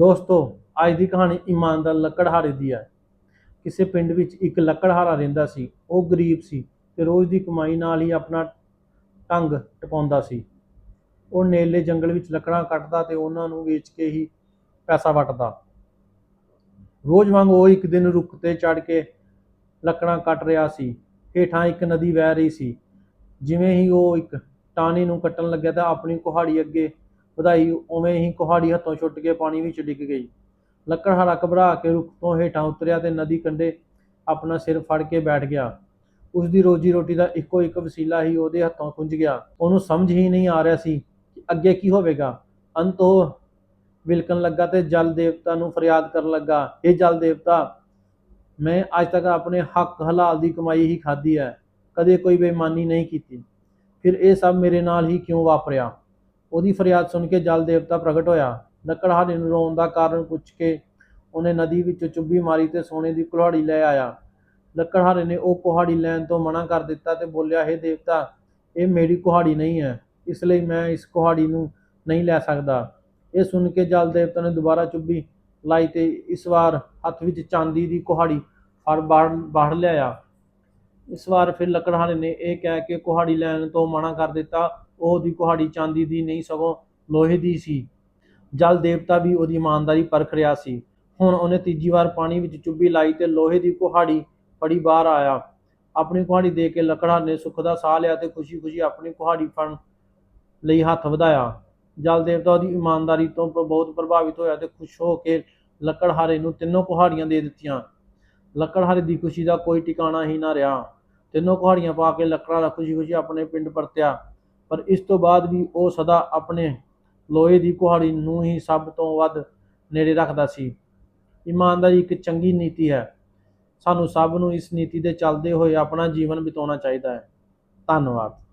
ਦੋਸਤੋ, ਅੱਜ ਦੀ ਕਹਾਣੀ ਇਮਾਨਦਾਰ ਲੱਕੜਹਾਰੇ ਦੀ ਹੈ। ਕਿਸੇ ਪਿੰਡ ਵਿੱਚ ਇੱਕ ਲੱਕੜਹਾਰਾ ਰਹਿੰਦਾ ਸੀ, ਉਹ ਗਰੀਬ ਸੀ ਤੇ ਰੋਜ਼ ਦੀ ਕਮਾਈ ਨਾਲ ਹੀ ਆਪਣਾ ਟੰਗ ਟਪਾਉਂਦਾ ਸੀ। ਉਹ ਨੇਲੇ ਜੰਗਲ ਵਿੱਚ ਲੱਕੜਾਂ ਕੱਟਦਾ ਤੇ ਉਹਨਾਂ ਨੂੰ ਵੇਚ ਕੇ ਹੀ ਪੈਸਾ ਵਟਦਾ। ਰੋਜ਼ ਵਾਂਗ ਉਹ ਇੱਕ ਦਿਨ ਰੁੱਖ ਤੇ ਚੜ ਕੇ ਲੱਕੜਾਂ ਕੱਟ ਰਿਹਾ ਸੀ, ਹੇਠਾਂ ਇੱਕ ਨਦੀ ਵਹਿ ਰਹੀ ਸੀ। ਜਿਵੇਂ ਹੀ ਉਹ ਇੱਕ ਟਾਹਣੀ ਨੂੰ ਕੱਟਣ ਲੱਗਿਆ ਤਾਂ ਆਪਣੀ ਕੁਹਾੜੀ ਅੱਗੇ ਵਧਾਈ ਉਵੇਂ ਹੀ ਕੁਹਾੜੀ ਹੱਥੋਂ ਛੁੱਟ ਕੇ ਪਾਣੀ ਵਿੱਚ ਡਿੱਗ ਗਈ। ਲੱਕੜਹਾਰਾ ਘਬਰਾ ਕੇ ਰੁੱਖ ਤੋਂ ਹੇਠਾਂ ਉਤਰਿਆ ਤੇ ਨਦੀ ਕੰਢੇ ਆਪਣਾ ਸਿਰ ਫੜ ਕੇ ਬੈਠ ਗਿਆ। ਉਸ ਦੀ ਰੋਜੀ ਰੋਟੀ ਦਾ ਇੱਕੋ ਇੱਕ ਵਸੀਲਾ ਹੀ ਉਹਦੇ ਹੱਥੋਂ ਖੁੰਝ ਗਿਆ। ਉਹਨੂੰ ਸਮਝ ਹੀ ਨਹੀਂ ਆ ਰਿਹਾ ਸੀ ਕਿ ਅੱਗੇ ਕੀ ਹੋਵੇਗਾ। ਅੰਤ ਉਹ ਵਿਲਕਣ ਲੱਗਾ ਤੇ ਜਲ ਦੇਵਤਾ ਨੂੰ ਫਰਿਆਦ ਕਰਨ ਲੱਗਾ ਇਹ ਜਲ ਦੇਵਤਾ, ਮੈਂ ਅੱਜ ਤੱਕ ਆਪਣੇ ਹੱਕ ਹਲਾਲ ਦੀ ਕਮਾਈ ਹੀ ਖਾਧੀ ਹੈ। ਕਦੇ ਕੋਈ ਬੇਈਮਾਨੀ ਨਹੀਂ ਕੀਤੀ। ਫਿਰ ਇਹ ਸਭ ਮੇਰੇ ਨਾਲ ਹੀ ਕਿਉਂ ਵਾਪਰਿਆ? ਉਹਦੀ ਫਰਿਆਦ ਸੁਣ ਕੇ ਜਲ ਦੇਵਤਾ ਪ੍ਰਗਟ ਹੋਇਆ। ਲੱਕੜਹਾਰੇ ਨੂੰ ਰੋਣ ਦਾ ਕਾਰਨ ਪੁੱਛ ਕੇ ਉਹਨੇ ਨਦੀ ਵਿੱਚੋਂ ਚੁੱਭੀ ਮਾਰੀ ਤੇ ਸੋਨੇ ਦੀ ਕੁਹਾੜੀ ਲੈ ਆਇਆ। ਲੱਕੜਹਾਰੇ ਨੇ ਉਹ ਕੁਹਾੜੀ ਲੈਣ ਤੋਂ ਮਨਾ ਕਰ ਦਿੱਤਾ ਤੇ ਬੋਲਿਆ, ਹੈ ਦੇਵਤਾ, ਇਹ ਮੇਰੀ ਕੁਹਾੜੀ ਨਹੀਂ ਹੈ। ਇਸ ਲਈ ਮੈਂ ਇਸ ਕੁਹਾੜੀ ਨੂੰ ਨਹੀਂ ਲੈ ਸਕਦਾ। ਇਹ ਸੁਣ ਕੇ ਜਲ ਦੇਵਤਾ ਨੇ ਦੁਬਾਰਾ ਚੁੱਭੀ ਲਾਈ ਤੇ ਇਸ ਵਾਰ ਹੱਥ ਵਿੱਚ ਚਾਂਦੀ ਦੀ ਕੁਹਾੜੀ ਫੜ ਬਾਹਰ ਬਾਹਰ ਲਿਆਇਆ। ਇਸ ਵਾਰ ਫਿਰ ਲੱਕੜਹਾਰੇ ਨੇ ਇਹ ਕਹਿ ਕੇ ਕੁਹਾੜੀ ਲੈਣ ਤੋਂ ਮਨਾ ਕਰ ਦਿੱਤਾ। ਉਹਦੀ ਕੁਹਾੜੀ ਚਾਂਦੀ ਦੀ ਨਹੀਂ ਸਗੋਂ ਲੋਹੇ ਦੀ ਸੀ। ਜਲ ਦੇਵਤਾ ਵੀ ਉਹਦੀ ਇਮਾਨਦਾਰੀ ਪਰਖ ਰਿਹਾ ਸੀ। ਹੁਣ ਉਹਨੇ ਤੀਜੀ ਵਾਰ ਪਾਣੀ ਵਿੱਚ ਚੁੱਭੀ ਲਾਈ ਤੇ ਲੋਹੇ ਦੀ ਕੁਹਾੜੀ ਫੜੀ ਬਾਹਰ ਆਇਆ। ਆਪਣੀ ਕੁਹਾੜੀ ਦੇ ਕੇ ਲੱਕੜਹਾਰੇ ਨੇ ਸੁੱਖ ਦਾ ਸਾਹ ਲਿਆ ਤੇ ਖੁਸ਼ੀ-ਖੁਸ਼ੀ ਆਪਣੀ ਕੁਹਾੜੀ ਫੜਨ ਲਈ ਹੱਥ ਵਧਾਇਆ। ਜਲ ਦੇਵਤਾ ਉਹਦੀ ਇਮਾਨਦਾਰੀ ਤੋਂ ਬਹੁਤ ਪ੍ਰਭਾਵਿਤ ਹੋਇਆ ਤੇ ਖੁਸ਼ ਹੋ ਕੇ ਲੱਕੜਹਾਰੇ ਨੂੰ ਤਿੰਨੋਂ ਕੁਹਾੜੀਆਂ ਦੇ ਦਿੱਤੀਆਂ। ਲੱਕੜਹਾਰੇ ਦੀ ਖੁਸ਼ੀ ਦਾ ਕੋਈ ਟਿਕਾਣਾ ਹੀ ਨਾ ਰਿਹਾ। ਤਿੰਨੋਂ ਕੁਹਾੜੀਆਂ ਪਾ ਕੇ ਲੱਕੜਹਾਰਾ ਖੁਸ਼ੀ-ਖੁਸ਼ੀ ਆਪਣੇ ਪਿੰਡ ਪਰਤਿਆ। ਪਰ ਇਸ ਤੋਂ ਬਾਅਦ ਵੀ ਉਹ ਸਦਾ ਆਪਣੇ ਲੋਹੇ ਦੀ ਕੁਹਾੜੀ ਨੂੰ ਹੀ ਸਭ ਤੋਂ ਵੱਧ ਨੇੜੇ ਰੱਖਦਾ ਸੀ। ਇਮਾਨਦਾਰੀ ਇੱਕ ਚੰਗੀ ਨੀਤੀ ਹੈ। ਸਾਨੂੰ ਸਭ ਨੂੰ ਇਸ ਨੀਤੀ ਦੇ ਚੱਲਦੇ ਹੋਏ ਆਪਣਾ ਜੀਵਨ ਬਿਤਾਉਣਾ ਚਾਹੀਦਾ ਹੈ। ਧੰਨਵਾਦ।